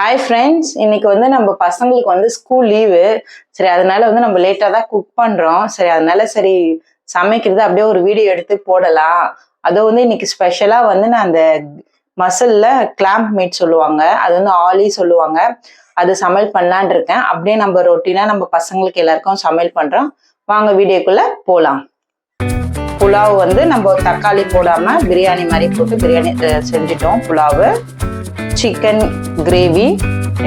Hi friends இன்னைக்கு வந்து நம்ம பசங்களுக்கு வந்து ஸ்கூல் லீவு சரி அதனால வந்து நம்ம லேட்டாக தான் குக் பண்ணுறோம் சரி அதனால சரி சமைக்கிறது அப்படியே ஒரு வீடியோ எடுத்து போடலாம். அதை வந்து இன்னைக்கு ஸ்பெஷலாக வந்து நான் அந்த மசில்ல கிளாம்ப் மீட் சொல்லுவாங்க. அது வந்து ஆலி சொல்லுவாங்க. அது சமையல் பண்ணலான் இருக்கேன். அப்படியே நம்ம ரொட்டீனாக நம்ம பசங்களுக்கு எல்லாருக்கும் சமையல் பண்ணுறோம் வாங்க வீடியோக்குள்ளே போகலாம் புலாவ் வந்து நம்ம தக்காளி போடாம பிரியாணி மாதிரி போட்டு பிரியாணி செஞ்சிட்டோம் செஞ்சுட்டோம் புலாவு. சிக்கன் கிரேவி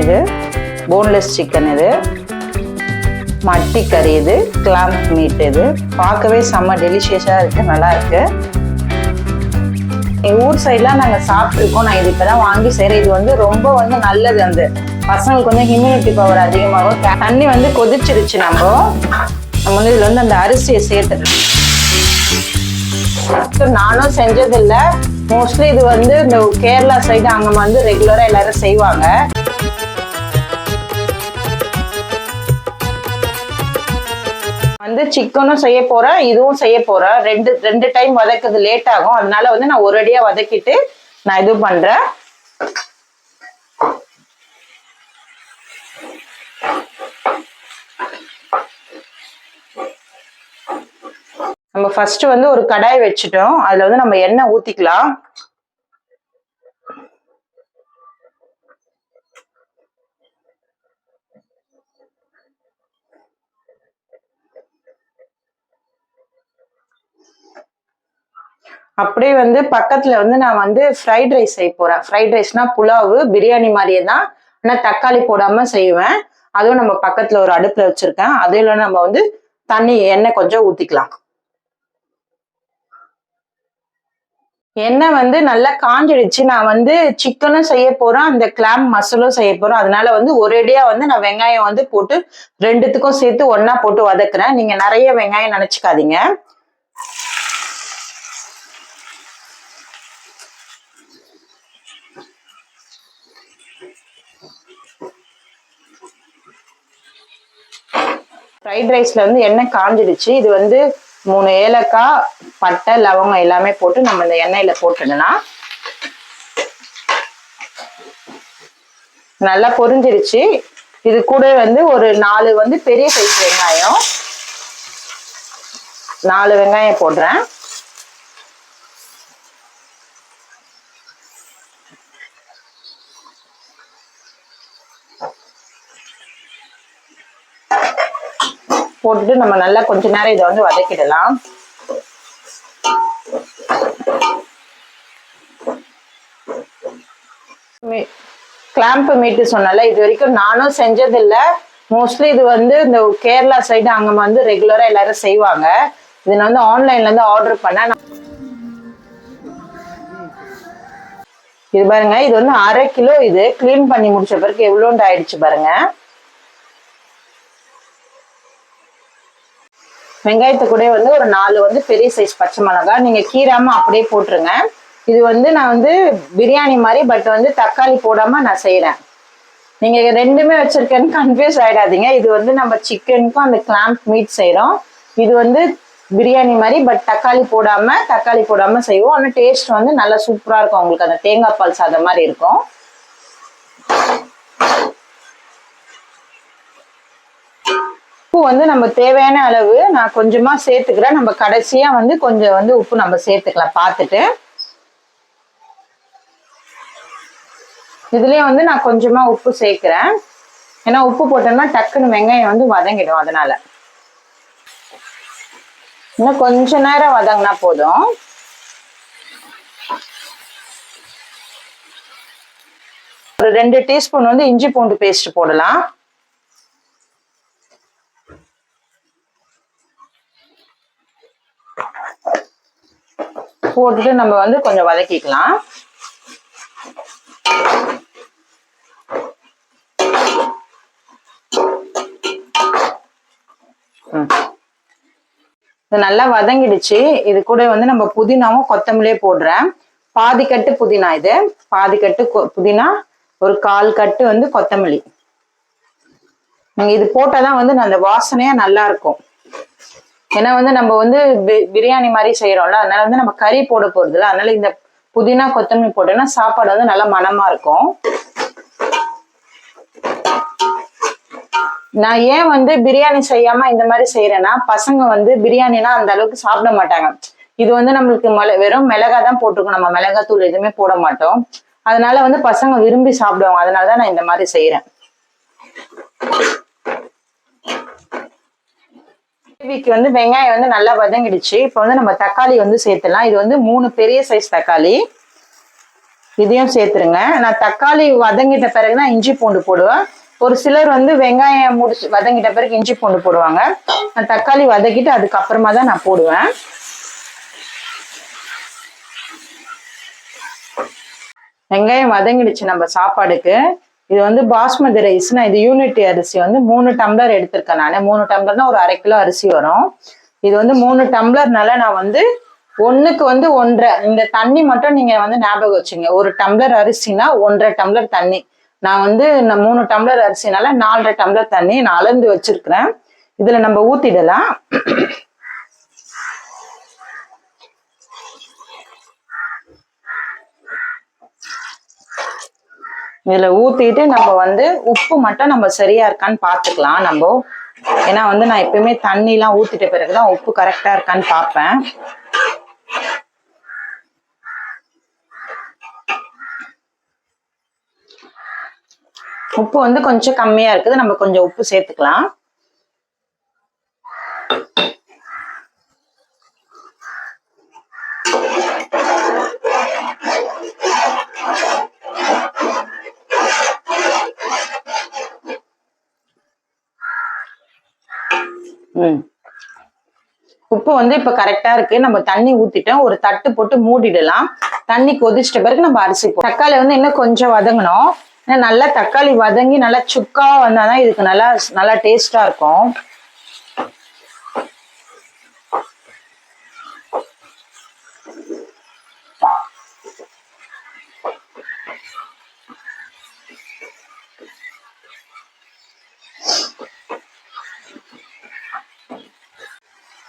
இது. போன்லெஸ் சிக்கன் இது. மட்டி கறி இது. கிளாம்ப் மீட் இது. பார்க்கவே செம்ம டெலிஷியஸாக இருக்கு நல்லா இருக்கு. எங்கள் ஊர் சைட்லாம் நாங்கள் சாப்பிட்ருக்கோம் நான் இது இப்போ தான் வாங்கி செய்கிறேன் இது வந்து ரொம்ப வந்து நல்லது அந்த பசங்களுக்கு வந்து ஹியூமினிட்டி பவர் அதிகமாகும். தண்ணி வந்து கொதிச்சிருச்சு நம்ம. நம்ம வந்து இதில் வந்து அந்த அரிசியை சேர்த்துட்டு நானும் செஞ்சதில்லை. மோஸ்ட்லி இது வந்து இந்த கேரளா சைடு அங்கே வந்து ரெகுலராக எல்லாரும் செய்வாங்க. வந்து சிக்கனும் செய்ய போறேன் இதுவும் செய்ய போறேன் ரெண்டு ரெண்டு டைம் வதக்குறது லேட் ஆகும். அதனால வந்து நான் ஒரு அடியா வதக்கிட்டு நான் இது பண்றேன். நம்ம ஃபர்ஸ்ட் வந்து ஒரு கடாய் வச்சுட்டோம். அதுல வந்து நம்ம எண்ணெய் ஊத்திக்கலாம். அப்படியே வந்து பக்கத்துல வந்து நான் வந்து ஃப்ரைட் ரைஸ் செய்ய போறேன். ஃப்ரைட் ரைஸ்னா புலாவு பிரியாணி மாதிரியே தான். ஆனால் தக்காளி போடாம செய்வேன். அதுவும் நம்ம பக்கத்துல ஒரு அடுப்புல வச்சிருக்கேன். அதுல நம்ம வந்து தண்ணி எண்ணெய் கொஞ்சம் ஊத்திக்கலாம். எண்ணெய் வந்து நல்லா காஞ்சிடுச்சு. நான் வந்து சிக்கனும் செய்ய போறேன். அந்த கிளாம் மசாலும் செய்ய போறேன். அதனால வந்து ஒரேடியா வந்து நான் வெங்காயம் வந்து போட்டு ரெண்டுத்துக்கும் சேர்த்து ஒன்னா போட்டு வதக்குறேன். நீங்க நிறைய வெங்காயம் நினைச்சுக்காதீங்க. ஃப்ரைட் ரைஸ்ல வந்து எண்ணெய் காஞ்சிடுச்சு. இது வந்து மூணு ஏலக்காய் பட்டை லவங்கம் எல்லாமே போட்டு நம்ம இந்த எண்ணெயில போட்டுடலாம் நல்லா பொரிஞ்சிருச்சு. இது கூட வந்து ஒரு நாலு வந்து பெரிய சைஸ் வெங்காயம். நாலு வெங்காயம் போடுறேன். போட்டுட்டு நம்ம நல்லா கொஞ்ச நேரம் இதை வந்து வதக்கிடலாம். கிளாம்ப் மீட்டு சொன்னால இது வரைக்கும் நானும் செஞ்சதில்லை. மோஸ்ட்லி இது வந்து இந்த கேரளா சைடு அங்கே வந்து ரெகுலராக எல்லாரும் செய்வாங்க. இது நான் வந்து ஆன்லைன்லேருந்து ஆர்டர் பண்ணேன். நான் இது பாருங்க இது வந்து அரை கிலோ இது. க்ளீன் பண்ணி முடிச்ச பிறகு எவ்வளோண்டு ஆயிடுச்சு பாருங்க. வெங்காயத்தை கூட வந்து ஒரு நாலு வந்து பெரிய சைஸ் பச்சை மிளகாய். நீங்க கீராம அப்படியே போட்டுருங்க. இது வந்து நான் வந்து பிரியாணி மாதிரி பட் வந்து தக்காளி போடாம நான் செய்யறேன் நீங்க ரெண்டுமே வச்சிருக்கேன்னு கன்ஃபியூஸ் ஆயிடாதீங்க. இது வந்து நம்ம சிக்கனுக்கும் அந்த கிளாம்ப் மீட் செய்யறோம் இது வந்து பிரியாணி மாதிரி பட் தக்காளி போடாம தக்காளி போடாம செய்வோம். ஆனால் டேஸ்ட் வந்து நல்லா சூப்பரா இருக்கும். உங்களுக்கு அந்த தேங்காய் பால் சாதம் மாதிரி இருக்கும். உப்பு வந்து நம்ம தேவையான அளவு நான் கொஞ்சமா சேர்த்துக்கிறேன். நம்ம கடைசியா வந்து கொஞ்சம் வந்து உப்பு நம்ம சேர்த்துக்கலாம் பார்த்துட்டு. இதுலயும் வந்து நான் கொஞ்சமா உப்பு சேர்க்கிறேன். ஏன்னா உப்பு போட்டோம்னா டக்குன்னு வெங்காயம் வந்து வதங்கிடும் அதனால. இன்னும் கொஞ்ச நேரம் வதங்கினா போதும். ஒரு ரெண்டு டீஸ்பூன் வந்து இஞ்சி பூண்டு பேஸ்ட் போடலாம். போட்டுட்டு நம்ம வந்து கொஞ்சம் வதக்கிக்கலாம். இது நல்லா வதங்கிடுச்சு. இது கூட வந்து நம்ம புதினாவும் கொத்தமல்லியே போடுறேன். பாதி கட்டு புதினா இது. பாதி கட்டு புதினா ஒரு கால் கட்டு வந்து கொத்தமல்லி. இது போட்டாதான் வந்து அந்த வாசனையா நல்லா இருக்கும். ஏன்னா வந்து நம்ம வந்து பிரியாணி மாதிரி செய்யறோம்ல அதனால வந்து நம்ம கறி போட போறது இல்ல அதனால இந்த புதினா கொத்தமல்லி போட்டோம்னா சாப்பாடு வந்து நல்லா மணமா இருக்கும். நான் ஏன் வந்து பிரியாணி செய்யாம இந்த மாதிரி செய்யறேன்னா பசங்க வந்து பிரியாணினா அந்த அளவுக்கு சாப்பிட மாட்டாங்க. இது வந்து நம்மளுக்கு மிள வெறும் மிளகா தான் போட்டிருக்கோம் நம்ம மிளகாத்தூள் எதுவுமே போட மாட்டோம். அதனால வந்து பசங்க விரும்பி சாப்பிடுவாங்க. அதனால தான் நான் இந்த மாதிரி செய்யறேன் கிரேவிக்கு வந்து வெங்காயம் வந்து நல்லா வதங்கிடுச்சு. இப்போ வந்து நம்ம தக்காளி வந்து சேர்த்துலாம் இது வந்து மூணு பெரிய சைஸ் தக்காளி. இதையும் சேர்த்துருங்க. நான் தக்காளி வதங்கிட்ட பிறகு தான் இஞ்சி பூண்டு போடுவேன். ஒரு சிலர் வந்து வெங்காயம் முடிச்சு வதங்கிட்ட பிறகு இஞ்சி பூண்டு போடுவாங்க. நான் தக்காளி வதக்கிட்டு அதுக்கப்புறமா தான் நான் போடுவேன். வெங்காயம் வதங்கிடுச்சு நம்ம சாப்பாடுக்கு. இது வந்து பாஸ்மதி ரைஸ்னா இது யூனிட்டி அரிசி வந்து மூணு டம்ளர் எடுத்திருக்கேன் நான். மூணு டம்ளர்னா ஒரு அரை கிலோ அரிசி வரும். இது வந்து மூணு டம்ளர்னால நான் வந்து ஒன்றுக்கு வந்து ஒன்றரை. இந்த தண்ணி மட்டும் நீங்கள் வந்து ஞாபகம் வச்சுங்க. ஒரு டம்ளர் அரிசினா ஒன்றரை டம்ளர் தண்ணி. நான் வந்து இந்த மூணு டம்ளர் அரிசினால நாலரை டம்ளர் தண்ணி நான் அளந்து வச்சிருக்கிறேன். இதில் நம்ம ஊற்றிடலாம் இதுல ஊத்திட்டு நம்ம வந்து உப்பு மட்டும் நம்ம சரியா இருக்கான்னு பாத்துக்கலாம் நம்ம. ஏன்னா வந்து நான் எப்பயுமே தண்ணி எல்லாம் ஊத்திட்ட பிறகுதான் உப்பு கரெக்டா இருக்கான்னு பார்ப்பேன் உப்பு வந்து கொஞ்சம் கம்மியா இருக்குது. நம்ம கொஞ்சம் உப்பு சேர்த்துக்கலாம். உப்பு வந்து இப்ப கரெக்டா இருக்கு. நம்ம தண்ணி ஊத்திட்டோம். ஒரு தட்டு போட்டு மூடிடலாம். தண்ணி கொதிச்சிட்ட பிறகு நம்ம அரிசி தக்காளி வந்து இன்னும் கொஞ்சம் வதங்கணும். ஏன்னா நல்லா தக்காளி வதங்கி நல்லா சுக்காவா வந்தாதான் இதுக்கு நல்லா நல்லா டேஸ்டா இருக்கும்.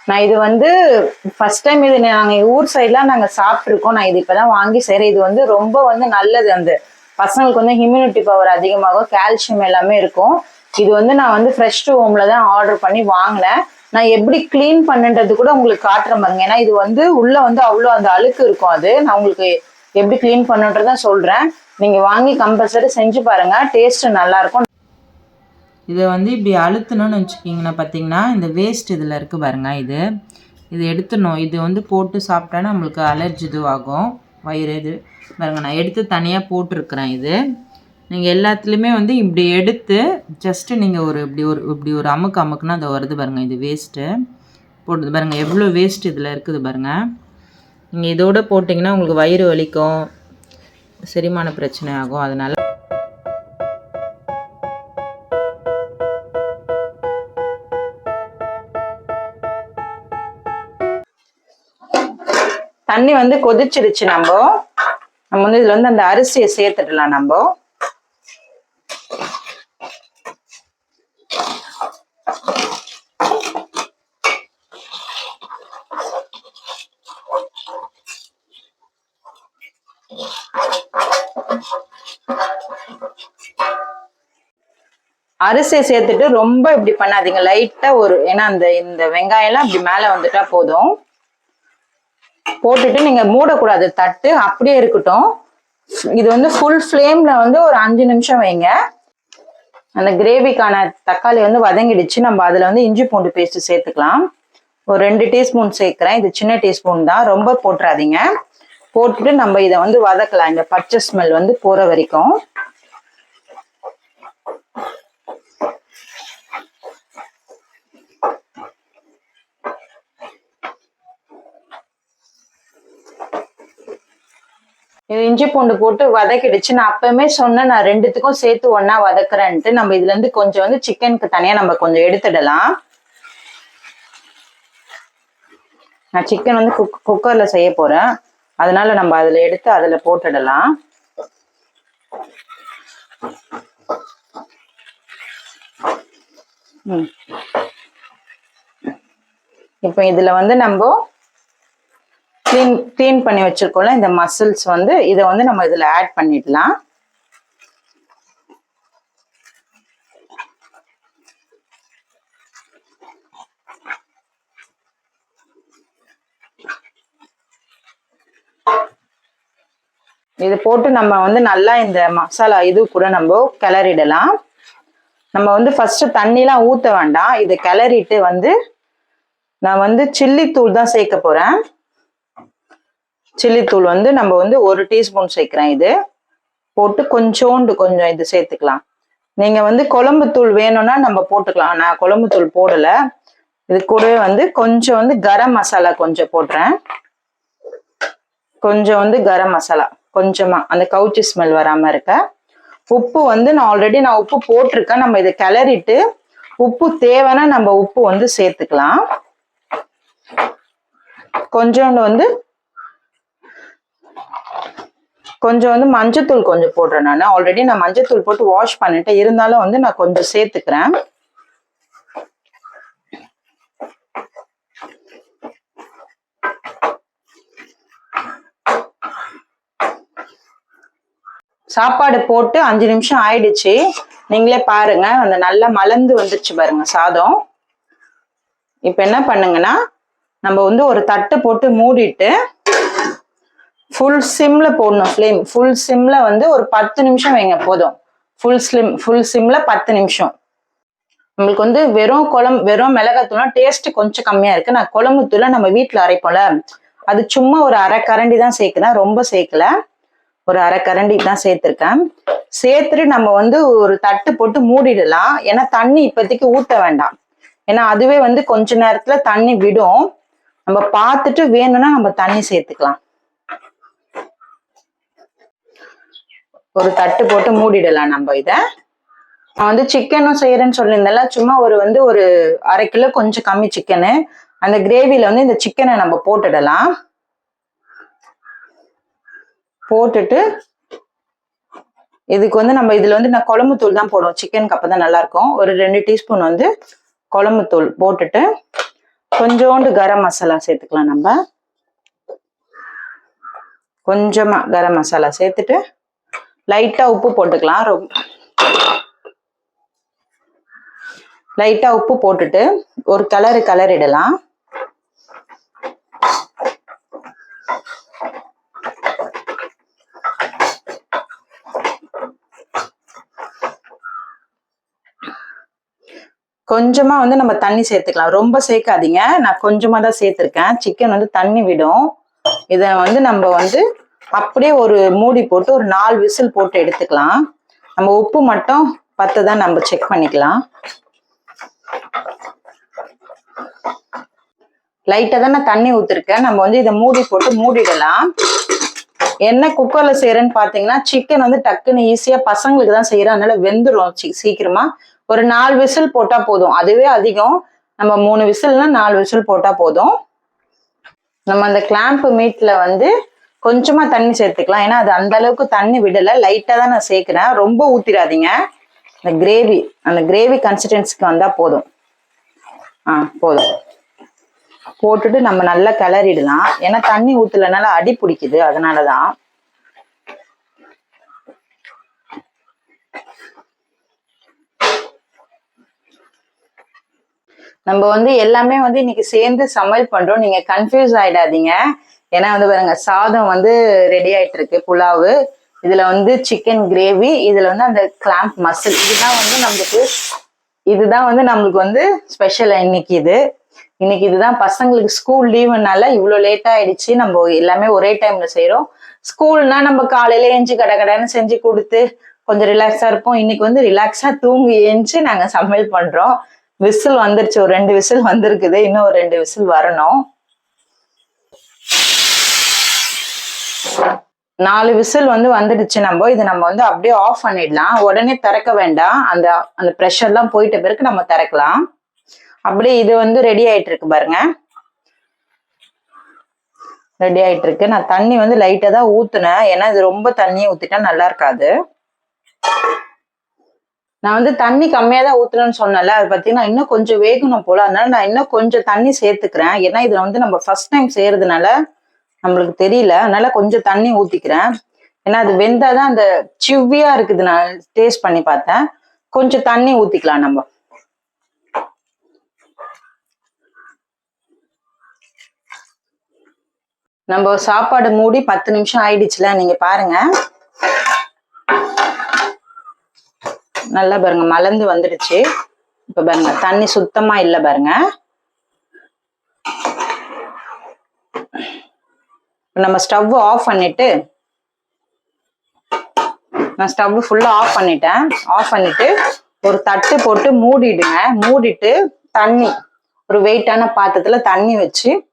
நான் இது வந்து ஃபர்ஸ்ட் டைம் இது நாங்கள் ஊர் சைட்லாம் நாங்கள் சாப்பிட்ருக்கோம் நான் இது இப்போதான் வாங்கி செய்கிறேன் இது வந்து ரொம்ப வந்து நல்லது அந்த. பசங்களுக்கு வந்து இம்யூனிட்டி பவர் அதிகமாகும். கால்சியம் எல்லாமே இருக்கும். இது வந்து நான் வந்து ஃப்ரெஷ் டு ஹோம்ல தான் ஆர்டர் பண்ணி வாங்கினேன். நான் எப்படி க்ளீன் பண்ணுன்றது கூட உங்களுக்கு காட்டுறேன் பாருங்க. ஏன்னா இது வந்து உள்ள வந்து அவ்வளோ அந்த அழுக்கு இருக்கும் அது. நான் உங்களுக்கு எப்படி க்ளீன் பண்ணுன்றதான் சொல்றேன். நீங்க வாங்கி கம்பல்சரி செஞ்சு பாருங்க. டேஸ்ட் நல்லா இருக்கும். இதை வந்து இப்படி அழுத்தணும்னு வச்சுக்கிங்கன்னா பார்த்தீங்கன்னா இந்த வேஸ்ட் இதில் இருக்குது பாருங்க இது. இது எடுத்துடணும். இது வந்து போட்டு சாப்பிட்டா நம்மளுக்கு அலர்ஜி இதுவாகும் வயிறு இது. பாருங்க நான் எடுத்து தனியாக போட்டிருக்கிறேன் இது. நீங்கள் எல்லாத்துலேயுமே வந்து இப்படி எடுத்து ஜஸ்ட்டு நீங்கள் ஒரு இப்படி ஒரு இப்படி ஒரு அமுக்கு அமுக்குனா அதை வருது பாருங்கள் இது வேஸ்ட்டு போடுது பாருங்கள் எவ்வளோ வேஸ்ட் இதில் இருக்குது பாருங்கள் நீங்கள் இதோட போட்டிங்கன்னா உங்களுக்கு வயிறு வலிக்கும். செரிமான பிரச்சனை ஆகும். அதனால் தண்ணி வந்து கொதிச்சிருச்சு நம்ம. நம்ம வந்து இதுல வந்து அந்த அரிசியை சேர்த்துடலாம் நம்ம. அரிசியை சேர்த்துட்டு ரொம்ப இப்படி பண்ணாதீங்க. லைட்டா ஒரு ஏன்னா அந்த இந்த வெங்காயம் எல்லாம் இப்படி மேல வந்துட்டா போதும். போட்டுட்டு நீங்க மூடக்கூடாது. தட்டு அப்படியே இருக்கட்டும். இது வந்து ஃபுல் ஃப்ளேம்ல வந்து ஒரு அஞ்சு நிமிஷம் வைங்க. அந்த கிரேவிக்கான தக்காளி வந்து வதங்கிடுச்சு. நம்ம அதுல வந்து இஞ்சி பூண்டு பேஸ்ட் சேர்த்துக்கலாம். ஒரு ரெண்டு டீஸ்பூன் சேர்க்கிறேன். இது சின்ன டீஸ்பூன் தான். ரொம்ப போட்டுறாதீங்க. போட்டுட்டு நம்ம இதை வந்து வதக்கலாம். இந்த பச்சை ஸ்மெல் வந்து போற வரைக்கும். இது இஞ்சி பூண்டு போட்டு வதக்கிடுச்சு. நான் அப்பவுமே சொன்னேன் நான் ரெண்டுத்துக்கும் சேர்த்து ஒன்னா வதக்குறேன்ட்டு. நம்ம இதுல இருந்து கொஞ்சம் வந்து சிக்கனுக்கு தனியா நம்ம கொஞ்சம் எடுத்துடலாம். நான் சிக்கன் வந்து குக் குக்கர்ல செய்ய போறேன். அதனால நம்ம அதுல எடுத்து அதுல போட்டுடலாம். ம். இப்போ இதுல வந்து நம்ம க்ளீன் க்ளீன் பண்ணி வச்சிருக்கோம்ல இந்த மசில்ஸ் வந்து இதை வந்து நம்ம இதில் ஆட் பண்ணிடலாம். இது போட்டு நம்ம வந்து நல்லா இந்த மசாலா இது கூட நம்ம கிளறிடலாம். நம்ம வந்து ஃபஸ்ட்டு தண்ணிலாம் ஊற்ற வேண்டாம். இதை கிளறிட்டு வந்து நான் வந்து சில்லி தூள் தான் சேர்க்க போகிறேன் சில்லித்தூள் வந்து நம்ம வந்து ஒரு டீஸ்பூன் சேர்க்குறேன் இது. போட்டு கொஞ்சோண்டு கொஞ்சம் இது சேர்த்துக்கலாம். நீங்கள் வந்து குழம்பு தூள் வேணும்னா நம்ம போட்டுக்கலாம். நான் குழம்பு தூள் போடலை. இது கூடவே வந்து கொஞ்சம் வந்து கரம் மசாலா கொஞ்சம் போடுறேன். கொஞ்சம் வந்து கரம் மசாலா கொஞ்சமாக அந்த கவுச்சி ஸ்மெல் வராமல் இருக்க. உப்பு வந்து நான் ஆல்ரெடி நான் உப்பு போட்டிருக்கேன். நம்ம இதை கிளறிட்டு உப்பு தேவைன்னா நம்ம உப்பு வந்து சேர்த்துக்கலாம். கொஞ்சோண்டு வந்து கொஞ்சம் வந்து மஞ்சத்தூள் கொஞ்சம் போடுறேன் நான். ஆல்ரெடி நான் மஞ்சத்தூள் போட்டு வாஷ் பண்ணிட்டேன் இருந்தாலும் வந்து நான் கொஞ்சம் சேர்த்துக்கிறேன். சாப்பாடு போட்டு அஞ்சு நிமிஷம் ஆயிடுச்சு. நீங்களே பாருங்க அந்த நல்லா மலர்ந்து வந்துருச்சு பாருங்க சாதம். இப்போ என்ன பண்ணுங்கன்னா நம்ம வந்து ஒரு தட்டை போட்டு மூடிட்டு ஃபுல் சிம்ல போடணும். ஃப்ளேம் ஃபுல் சிம்ல வந்து ஒரு பத்து நிமிஷம் வைங்க போதும். ஃபுல் ஸ்லிம் ஃபுல் சிம்ல பத்து நிமிஷம். நம்மளுக்கு வந்து வெறும் குழம்பு வெறும் மிளகாத்தூள்னா டேஸ்ட் கொஞ்சம் கம்மியா இருக்கு. நான் குழம்பு தூளை நம்ம வீட்டில் அரைப்போம்ல அது சும்மா ஒரு அரை கரண்டி தான் சேர்க்கிறேன். ரொம்ப சேர்க்கல. ஒரு அரை கரண்டி தான் சேர்த்துருக்கேன். சேர்த்துட்டு நம்ம வந்து ஒரு தட்டு போட்டு மூடிடலாம். ஏன்னா தண்ணி இப்போதைக்கு ஊற்ற வேண்டாம். ஏன்னா அதுவே வந்து கொஞ்ச நேரத்துல தண்ணி விடும். நம்ம பார்த்துட்டு வேணும்னா நம்ம தண்ணி சேர்த்துக்கலாம். ஒரு தட்டு போட்டு மூடிடலாம் நம்ம இதை. நான் வந்து சிக்கனும் செய்யறேன்னு சொல்லியிருந்தேன்ல சும்மா ஒரு வந்து ஒரு அரை கிலோ கொஞ்சம் கம்மி சிக்கனு அந்த கிரேவியில வந்து இந்த சிக்கனை நம்ம போட்டுடலாம். போட்டுட்டு இதுக்கு வந்து நம்ம இதுல வந்து நான் குழம்பு தூள் தான் போடுவோம். சிக்கனுக்கு அப்பதான் நல்லா இருக்கும் ஒரு ரெண்டு டீஸ்பூன் வந்து குழம்பு தூள் போட்டுட்டு கொஞ்சோண்டு கரம் மசாலா சேர்த்துக்கலாம் நம்ம. கொஞ்சமா கரம் மசாலா சேர்த்துட்டு லைட்டா உப்பு போட்டுக்கலாம். ரொம்ப லைட்டா உப்பு போட்டுட்டு ஒரு கலரு கலரிடலாம் கொஞ்சமா வந்து நம்ம தண்ணி சேர்த்துக்கலாம். ரொம்ப சேர்க்காதீங்க. நான் கொஞ்சமா தான் சேர்த்துருக்கேன். சிக்கன் வந்து தண்ணி விடும். இதை வந்து நம்ம வந்து அப்படியே ஒரு மூடி போட்டு ஒரு நாலு விசில் போட்டு எடுத்துக்கலாம். நம்ம உப்பு மட்டும் பத்து தான் நம்ம செக் பண்ணிக்கலாம். லைட்டாக தான் நான் தண்ணி ஊற்றிருக்கேன் நம்ம வந்து இதை மூடி போட்டு மூடிடலாம். என்ன குக்கரில் செய்கிறேன்னு பார்த்தீங்கன்னா சிக்கன் வந்து டக்குன்னு ஈஸியாக பசங்களுக்கு தான் செய்யறேன் அதனால வெந்துரும் சீக்கிரமாக ஒரு நாலு விசில் போட்டால் போதும். அதுவே அதிகம். நம்ம மூணு விசில்னா நாலு விசில் போட்டால் போதும். நம்ம அந்த கிளாம்பு மீட்டில் வந்து கொஞ்சமா தண்ணி சேர்த்துக்கலாம். ஏன்னா அது அந்த அளவுக்கு தண்ணி விடல. லைட்டா தான் நான் சேர்க்கிறேன். ரொம்ப ஊத்திராதீங்க அந்த கிரேவி அந்த கிரேவி கன்சிஸ்டன்சிக்கு வந்தா போதும். ஆ போதும். போட்டுட்டு நம்ம நல்லா கிளறிடலாம். ஏன்னா தண்ணி ஊத்துலனால அடி பிடிக்குது. அதனாலதான். நம்ம வந்து எல்லாமே வந்து இன்னைக்கு சேர்ந்து சமையல் பண்றோம். நீங்க கன்ஃபியூஸ் ஆயிடாதீங்க. ஏன்னா வந்து பாருங்க சாதம் வந்து ரெடி ஆயிட்டு இருக்கு புலாவு. இதுல வந்து சிக்கன் கிரேவி இதுல வந்து அந்த கிளாம்ப் மசில் இதுதான் வந்து நம்மளுக்கு இதுதான் வந்து நம்மளுக்கு வந்து ஸ்பெஷல் இன்னைக்கு இது. இன்னைக்கு இதுதான் பசங்களுக்கு ஸ்கூல் லீவுனால இவ்வளோ லேட் ஆயிடுச்சு. நம்ம எல்லாமே ஒரே டைம்ல செய்யறோம் ஸ்கூல்னா நம்ம காலையில எஞ்சி கடை கடைன்னு செஞ்சு கொடுத்து கொஞ்சம் ரிலாக்ஸா இருப்போம். இன்னைக்கு வந்து ரிலாக்ஸா தூங்கி எஞ்சி நாங்க சமையல் பண்றோம். விசில் வந்துருச்சு. ஒரு ரெண்டு விசில் வந்திருக்குது. இன்னும் ஒரு ரெண்டு விசில் வரணும். நாலு விசில் வந்து வந்துடுச்சு நம்ம. இதை நம்ம வந்து அப்படியே ஆஃப் பண்ணிடலாம். உடனே திறக்க வேண்டாம். அந்த அந்த ப்ரெஷர்லாம் போயிட்ட பிறகு நம்ம திறக்கலாம். அப்படியே இது வந்து ரெடி ஆயிட்டு இருக்கு பாருங்க. ரெடி ஆயிட்டு இருக்கு நான் தண்ணி வந்து லைட்டா தான் ஊத்துனேன். ஏன்னா இது ரொம்ப தண்ணியை ஊத்திட்டா நல்லா இருக்காது. நான் வந்து தண்ணி கம்மியா தான் ஊத்துறேன்னு சொன்னேன்ல. அது பார்த்தீங்கன்னா இன்னும் கொஞ்சம் வேகணும் போல. அதனால நான் இன்னும் கொஞ்சம் தண்ணி சேர்த்துக்கிறேன். ஏன்னா இதுல வந்து நம்ம ஃபர்ஸ்ட் டைம் செய்யறதுனால நம்மளுக்கு தெரியல. அதனால கொஞ்சம் தண்ணி ஊத்திக்கிறேன். ஏன்னா அது வெந்தாதான் அந்த சிவ்வியா இருக்குது. நான் டேஸ்ட் பண்ணி பார்த்தேன். கொஞ்சம் தண்ணி ஊத்திக்கலாம் நம்ம. நம்ம சாப்பாடு மூடி பத்து நிமிஷம் ஆயிடுச்சுல நீங்க பாருங்க. நல்லா பாருங்க மலர்ந்து வந்துடுச்சு. இப்ப பாருங்க தண்ணி சுத்தமா இல்ல பாருங்க. நம்ம ஸ்டவ் ஆஃப் பண்ணிட்டு நான் ஸ்டவ் ஃபுல்லாக ஆஃப் பண்ணிட்டேன். ஆஃப் பண்ணிட்டு ஒரு தட்டு போட்டு மூடிடுங்க. மூடிட்டு தண்ணி ஒரு வெயிட்டான பாத்திரத்தில் தண்ணி வச்சு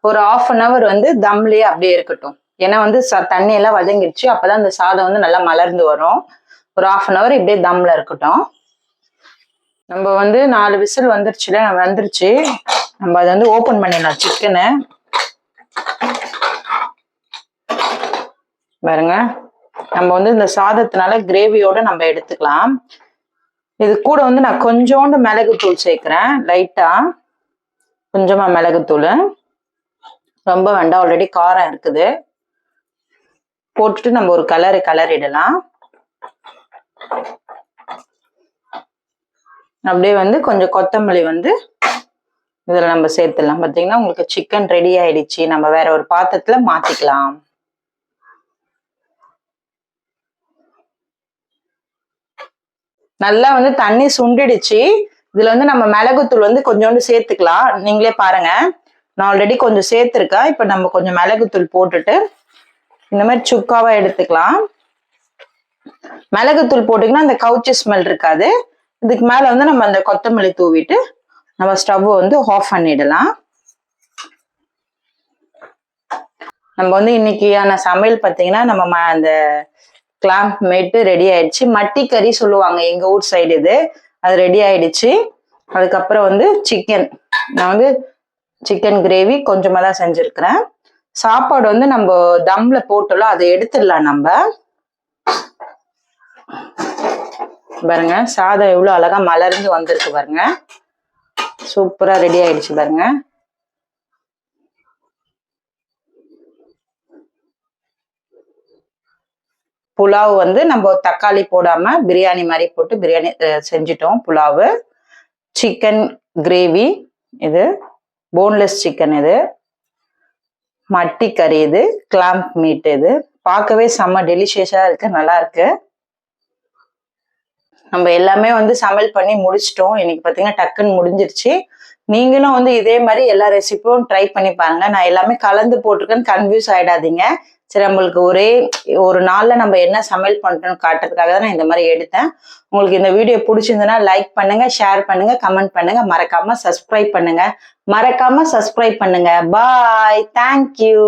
ஒரு ஆஃப் அன் ஹவர் வந்து தம்லேயே அப்படியே இருக்கட்டும். ஏன்னா வந்து ச- தண்ணி எல்லாம் வதங்கிடுச்சு. அப்போதான் அந்த சாதம் வந்து நல்லா மலர்ந்து வரும். ஒரு ஆஃப் அன் ஹவர் இப்படியே தம்ல இருக்கட்டும். நம்ம வந்து நாலு விசில் வந்துருச்சுல வந்துருச்சு. நம்ம அதை வந்து ஓப்பன் பண்ணிடலாம் சிக்கனை. பாருங்க. நம்ம வந்து இந்த சாதத்தினால கிரேவியோட நம்ம எடுத்துக்கலாம். இது கூட வந்து நான் கொஞ்சோண்டு மிளகுத்தூள் சேர்க்குறேன் லைட்டாக கொஞ்சமாக மிளகுத்தூள். ரொம்ப வேண்டாம் ஆல்ரெடி காரம் இருக்குது. போட்டுட்டு நம்ம ஒரு கலரு கலரிடலாம். அப்படியே வந்து கொஞ்சம் கொத்தமல்லி வந்து இதில் நம்ம சேர்த்துடலாம். பார்த்தீங்கன்னா உங்களுக்கு சிக்கன் ரெடி ஆயிடுச்சு. நம்ம வேற ஒரு பாத்திரத்தில் மாற்றிக்கலாம் நல்லா வந்து தண்ணி சுண்டிடுச்சு. இதுல வந்து நம்ம மிளகுத்தூள் வந்து கொஞ்சோண்டு சேர்த்துக்கலாம். நீங்களே பாருங்க. நான் ஆல்ரெடி கொஞ்சம் சேர்த்துருக்கேன். இப்போ நம்ம கொஞ்சம் மிளகுத்தூள் போட்டுட்டு இந்த மாதிரி சுக்காவா எடுத்துக்கலாம். மிளகுத்தூள் போட்டிங்கன்னா அந்த கவுச்சி ஸ்மெல் இருக்காது. இதுக்கு மேல வந்து நம்ம அந்த கொத்தமல்லி தூவிட்டு நம்ம ஸ்டவ் வந்து ஆஃப் பண்ணிடலாம். நம்ம வந்து இன்னைக்கான சமையல் பார்த்தீங்கன்னா நம்ம ம- அந்த கிளாம்ப் மேட்டு ரெடி ஆயிடுச்சு. மட்டி கறி சொல்லுவாங்க எங்க ஊர் சைடு இது. அது ரெடி ஆயிடுச்சு. அதுக்கப்புறம் வந்து சிக்கன் நான் வந்து சிக்கன் கிரேவி கொஞ்சமாக தான் செஞ்சுருக்கிறேன். சாப்பாடு வந்து நம்ம தம்ல போட்டோம்ல அதை எடுத்துடலாம் நம்ம. பாருங்க சாதம் எவ்வளோ அழகா மலர்ந்து வந்திருக்கு பாருங்க. சூப்பரா ரெடி ஆயிடுச்சு பாருங்க. புலாவ் வந்து நம்ம தக்காளி போடாம பிரியாணி மாதிரி போட்டு பிரியாணி செஞ்சிட்டோம் செஞ்சுட்டோம் புலாவு. சிக்கன் கிரேவி இது. போன்லெஸ் சிக்கன் இது. மட்டி கறி இது. கிளாம்ப் மீட் இது. பார்க்கவே செம்ம டெலிஷியஸாக இருக்கு. நல்லா இருக்கு. நம்ம எல்லாமே வந்து சமையல் பண்ணி முடிச்சிட்டோம். இன்னைக்கு பார்த்தீங்கன்னா டக்குன்னு முடிஞ்சிருச்சு. நீங்களும் வந்து இதே மாதிரி எல்லா ரெசிபியும் ட்ரை பண்ணி பாருங்க. நான் எல்லாமே கலந்து போட்டிருக்கேன்னு கன்ஃபியூஸ் ஆயிடாதீங்க. சரி நம்மளுக்கு ஒரே ஒரு நாளில் நம்ம என்ன சமையல் பண்ணுறோம்னு காட்டுறதுக்காக தான் நான் இந்த மாதிரி எடுத்தேன். உங்களுக்கு இந்த வீடியோ பிடிச்சிருந்ததுன்னா லைக் பண்ணுங்க ஷேர் பண்ணுங்க கமெண்ட் பண்ணுங்க. மறக்காம சப்ஸ்கிரைப் பண்ணுங்க. மறக்காம சப்ஸ்கிரைப் பண்ணுங்க. Bye thank you